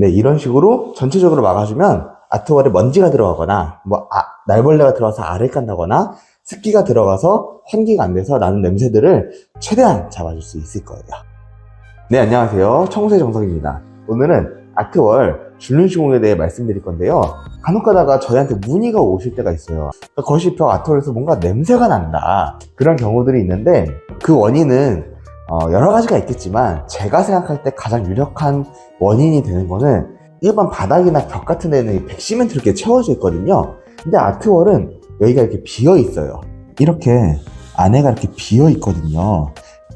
네, 이런 식으로 전체적으로 막아주면 아트월에 먼지가 들어가거나, 뭐, 아, 날벌레가 들어가서 알을 깐다거나, 습기가 들어가서 환기가 안 돼서 나는 냄새들을 최대한 잡아줄 수 있을 거예요. 네, 안녕하세요. 청소의 정석입니다. 오늘은 아트월 줄눈 시공에 대해 말씀드릴 건데요. 간혹 가다가 저희한테 문의가 오실 때가 있어요. 거실 벽 아트월에서 뭔가 냄새가 난다. 그런 경우들이 있는데 그 원인은 어, 여러 가지가 있겠지만 제가 생각할 때 가장 유력한 원인이 되는 거는 일반 바닥이나 벽 같은 데는 이 백시멘트로 이렇게 채워져 있거든요. 근데 아트월은 여기가 이렇게 비어 있어요. 이렇게 안에가 이렇게 비어 있거든요.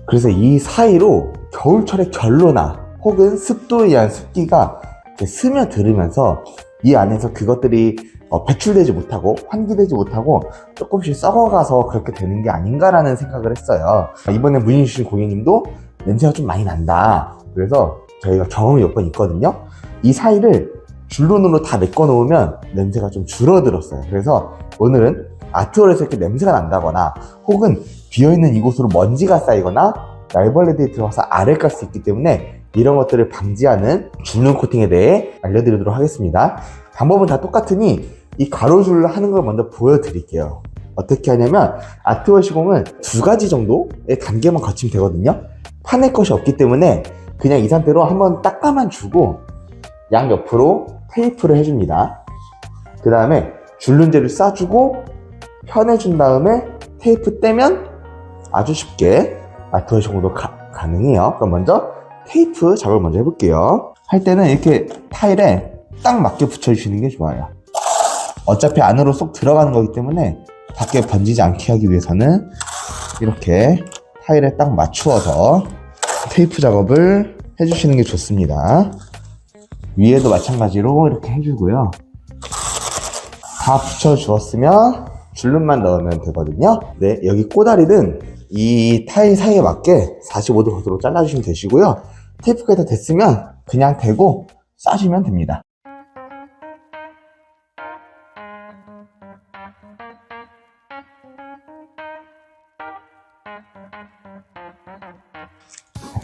그래서 이 사이로 겨울철에 결로나 혹은 습도에 의한 습기가 이렇게 스며들으면서 이 안에서 그것들이 어, 배출되지 못하고 환기되지 못하고 조금씩 썩어가서 그렇게 되는 게 아닌가라는 생각을 했어요. 이번에 문의 주신 고객님도 냄새가 좀 많이 난다. 그래서 저희가 경험이 몇 번 있거든요. 이 사이를 줄눈으로 다 메꿔 놓으면 냄새가 좀 줄어들었어요. 그래서 오늘은 아트월에서 이렇게 냄새가 난다거나 혹은 비어있는 이곳으로 먼지가 쌓이거나 날벌레들이 들어와서 알을 깔 수 있기 때문에 이런 것들을 방지하는 줄눈 코팅에 대해 알려드리도록 하겠습니다. 방법은 다 똑같으니 이 가로줄을 하는 걸 먼저 보여드릴게요. 어떻게 하냐면 아트월 시공은 두 가지 정도의 단계만 거치면 되거든요. 파낼 것이 없기 때문에 그냥 이 상태로 한번 닦아만 주고 양 옆으로 테이프를 해줍니다. 그 다음에 줄눈제를 싸주고 편해준 다음에 테이프 떼면 아주 쉽게 아트월 시공도 가, 가능해요. 그럼 먼저 테이프 작업을 먼저 해볼게요. 할 때는 이렇게 타일에 딱 맞게 붙여주시는 게 좋아요. 어차피 안으로 쏙 들어가는 거기 때문에 밖에 번지지 않게 하기 위해서는 이렇게 타일에 딱 맞추어서 테이프 작업을 해주시는 게 좋습니다. 위에도 마찬가지로 이렇게 해주고요. 다 붙여주었으면 줄눈만 넣으면 되거든요. 네, 여기 꼬다리는 이 타일 사이에 맞게 45도 각도로 잘라주시면 되시고요. 테이프가 다 됐으면 그냥 대고 싸시면 됩니다.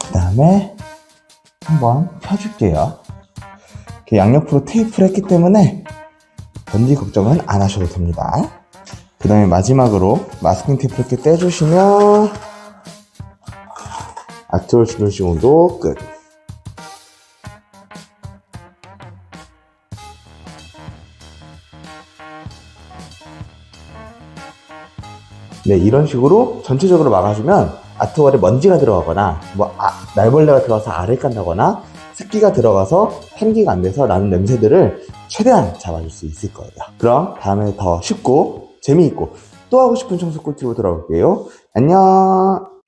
그 다음에 한번 펴줄게요. 이렇게 양옆으로 테이프를 했기 때문에 번지 걱정은 안 하셔도 됩니다. 그 다음에 마지막으로 마스킹 테이프 이렇게 떼주시면 아트월 시공도 끝. 네, 이런 식으로 전체적으로 막아주면 아트월에 먼지가 들어가거나 뭐 아, 날벌레가 들어가서 알을 깐다거나 습기가 들어가서 환기가 안 돼서 나는 냄새들을 최대한 잡아줄 수 있을 거예요. 그럼 다음에 더 쉽고 재미있고 또 하고 싶은 청소 꿀팁으로 돌아올게요. 안녕.